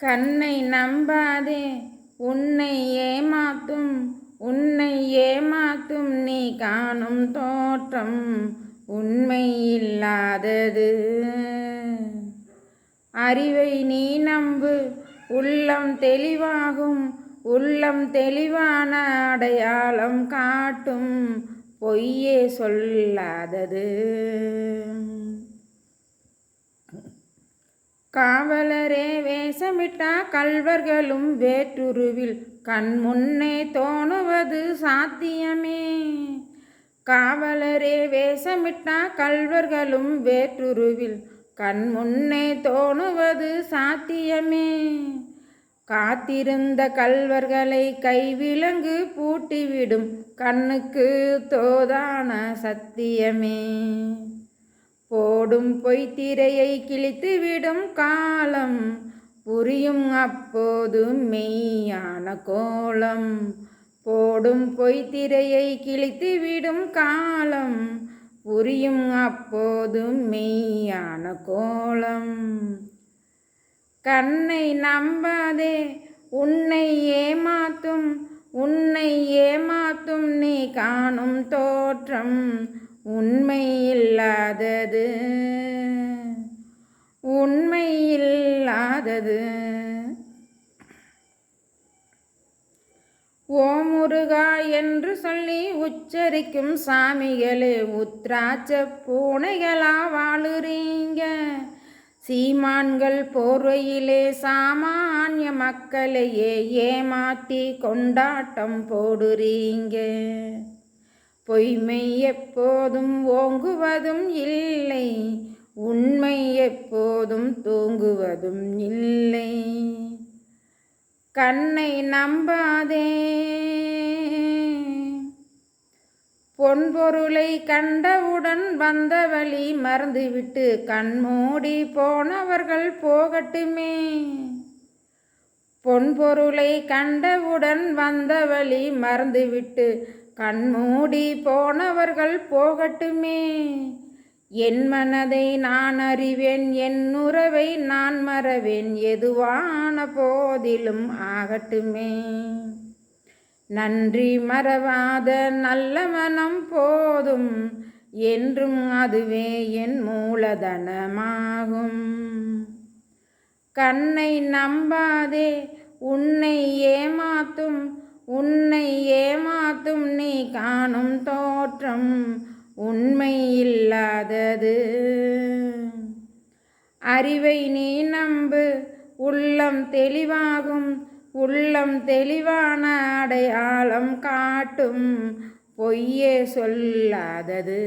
கண்ணை நம்பாதே உன்னை ஏமாத்தும் உன்னை ஏமாத்தும் நீ காணும் தோற்றம் உண்மை இல்லாதது அறிவை நீ நம்பு உள்ளம் தெளிவாகும் உள்ளம் தெளிவான அடையாளம் காட்டும் பொய்யே சொல்லாதது. காவலரே வேஷமிட்டா கல்வர்களும் வேற்றுருவில். கண் முன்னே தோணுவது சாத்தியமே. காவலரே வேஷமிட்டா கல்வர்களும் வேற்றுருவில். கண் முன்னே தோணுவது சாத்தியமே. காத்திருந்த கல்வர்களை கைவிலங்கு பூட்டிவிடும். கண்ணுக்கு தோதான சத்தியமே. போடும் பொய்த்திரையை கிழித்துவிடும் காலம். புரியும் அப்போது மெய்யான கோலம். போடும் பொய்த்திரையை கிழித்துவிடும் காலம். புரியும் அப்போது மெய்யான கோலம். கண்ணை நம்பாதே உன்னை ஏமாத்தும். உன்னை ஏமாத்தும் நீ காணும் தோற்றம். உண்மை இல்லாதது. உண்மை இல்லாதது ஓ முருகா என்று சொல்லி உச்சரிக்கும் சாமிகளே உத்ராட்ச பூனைகளா வாழுறீங்க. சீமான்கள் போர்வையிலே சாமானிய மக்களையே ஏமாத்தி கொண்டாட்டம் போடுறீங்க. பொய்மை எப்போதும் ஓங்குவதும் இல்லை. உண்மை எப்போதும் தூங்குவதும் இல்லை. கண்ணை நம்பாதே. பொன்பொருளை கண்டவுடன் வந்த வழி மறந்துவிட்டு கண்மூடி போனவர்கள் போகட்டுமே. பொன்பொருளை கண்டவுடன் வந்த வழி மறந்துவிட்டு கண்மூடி போனவர்கள் போகட்டுமே. என் மனதை நான் அறிவேன் என் உறவை நான் மறவேன். எதுவான போதிலும் ஆகட்டுமே. நன்றி மறவாத நல்ல மனம் போதும் என்றும் அதுவே என் மூலதனமாகும். கண்ணை நம்பாதே உன்னை ஏமாத்தும் உன்னை ஏமாத்தும் நீ காணும் தோற்றம். உண்மை இல்லாதது அறிவை நீ நம்பு உள்ளம் தெளிவாகும். உள்ளம் தெளிவான அடையாளம் காட்டும். பொய்யே சொல்லாதது.